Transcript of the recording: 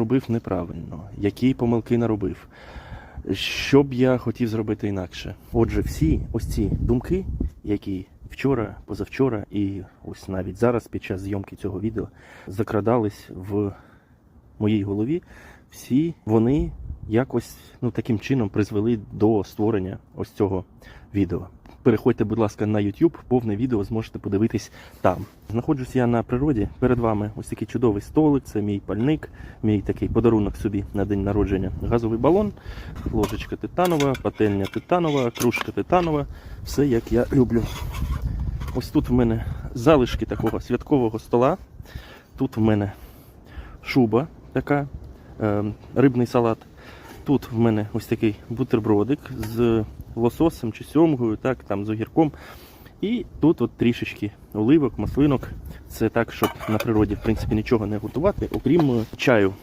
робив неправильно, які помилки наробив, що б я хотів зробити інакше. Отже, всі ось ці думки, які вчора, позавчора і ось навіть зараз, під час зйомки цього відео, закрадались в моїй голові, всі вони якось ну, таким чином призвели до створення ось цього відео. Переходьте, будь ласка, на YouTube, повне відео зможете подивитись там. Знаходжусь я на природі. Перед вами ось такий чудовий столик, це мій пальник, мій такий подарунок собі на день народження. Газовий балон, ложечка титанова, пательня титанова, кружка титанова. Все як я люблю. Ось тут в мене залишки такого святкового стола. Тут в мене шуба така, е, рибний салат. Тут в мене ось такий бутербродик з лососем чи сьомгою, так, там з огірком. І тут от трішечки оливок, маслинок. Це так, щоб на природі в принципі нічого не готувати, окрім е, чаю.